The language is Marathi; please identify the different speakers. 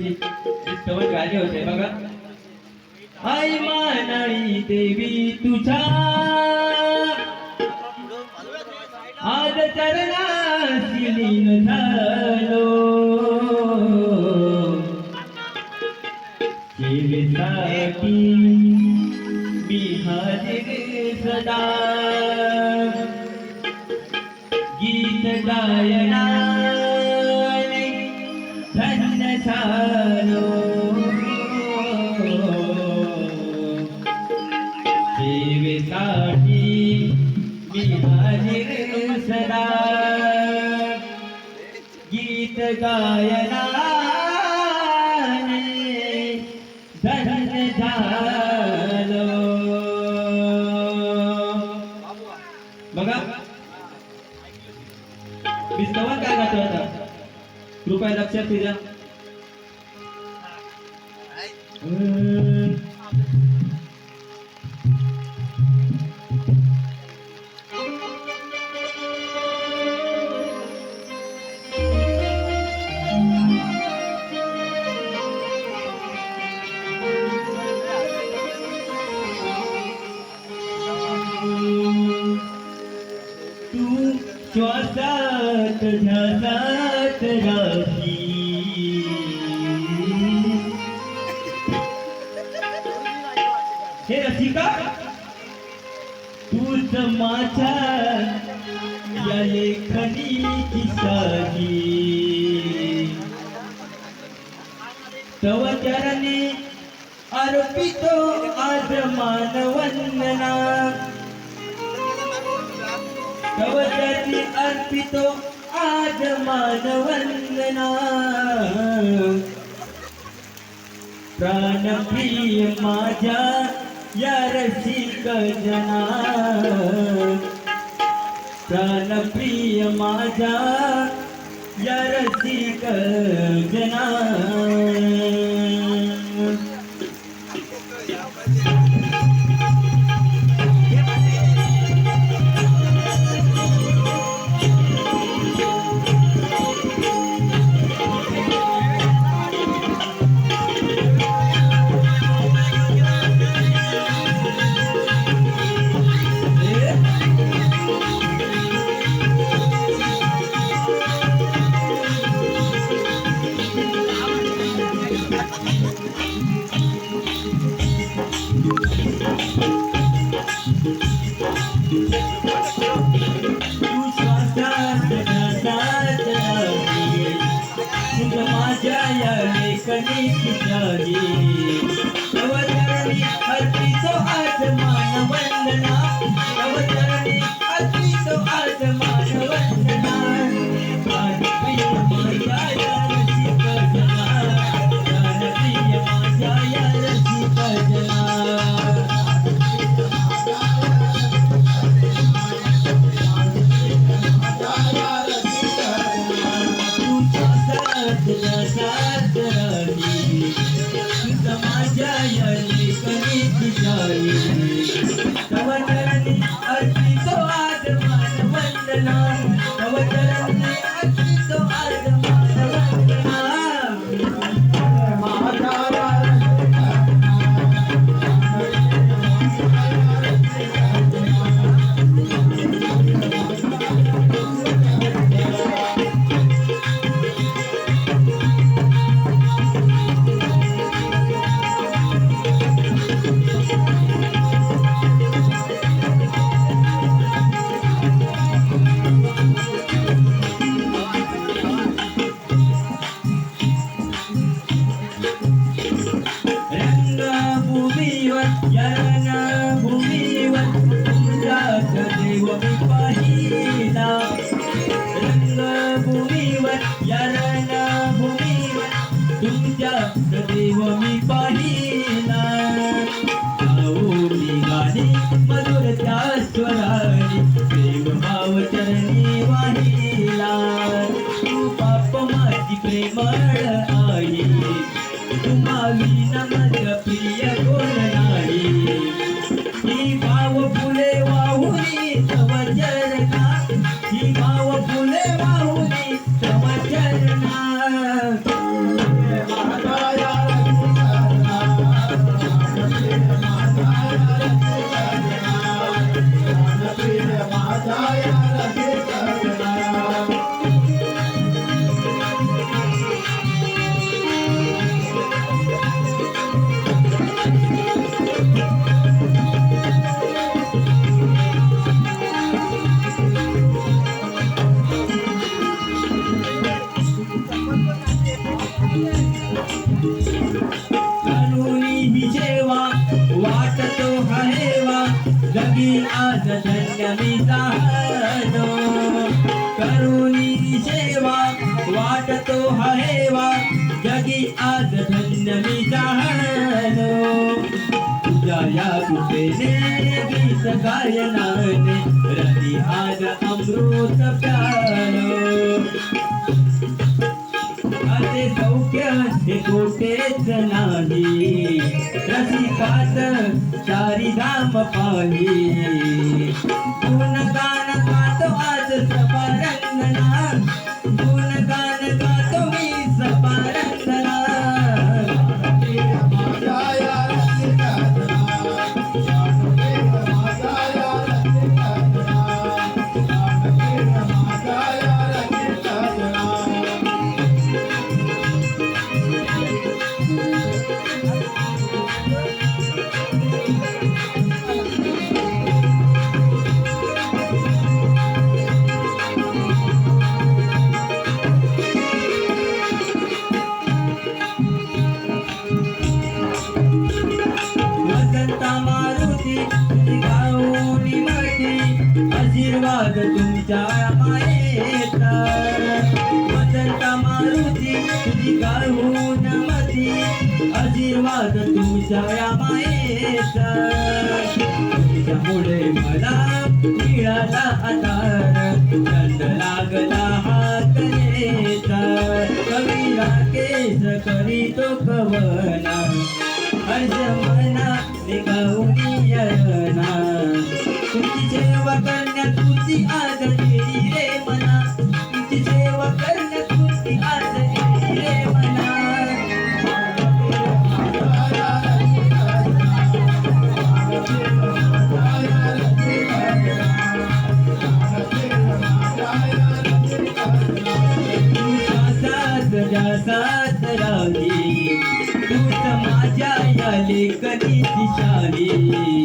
Speaker 1: विठोबाची स्तवन होते बघा. आई मानाई देवी तुझ्या. आज चरणाशी लीन झालो. सेवेसाठी मी हाजीर सदा गीत गायना. गायनाने धन्य झालो. बघा. विस्तवन काय गातो आता? कृपया लक्षात ठेवा. श्वासात राही हे रसिका तूच माझ्या या लेखनी साही तव चरणी अर्पितो आज मानवंदना. तव चरणी अर्पितो आज मानवंदना। प्राणप्रिय माझ्या या रसिक जना। प्राणप्रिय माझ्या या रसिक जना। Thank you. लेखनी जाई मधुर त्या स्वरानी प्रेम भाव चरणी वाहिला तू पाप माझी प्रेमळ आई तुम्हावी नमज प्रिय कोण नाही ही भाव फुले मी जाहलो करुणी सेवा वाटतो हरेवा। जगी आज धन्य मी जाहलो तुझ्या या कृपेने गीत गायनाने रती आज अमृत प्यालो। असे सौख्य हे कोठेच नाही. रसिकात चारी धाम पाही आशीर्वाद तुमच्या मायेचा. वसंता मारुती तुझी गाऊन मती आशीर्वाद तुमच्या मायेचा. तुझ्यामुळे मला मिळाला आधार. चंद लागला हात नेचा कविला केस करीतो कवना. हर्ष मना निघाऊन यना तुझी सेवा करण्यात आज येई रे मना. तुझी सेवा आज रे मना. माझ्या या लेखनी दिशाली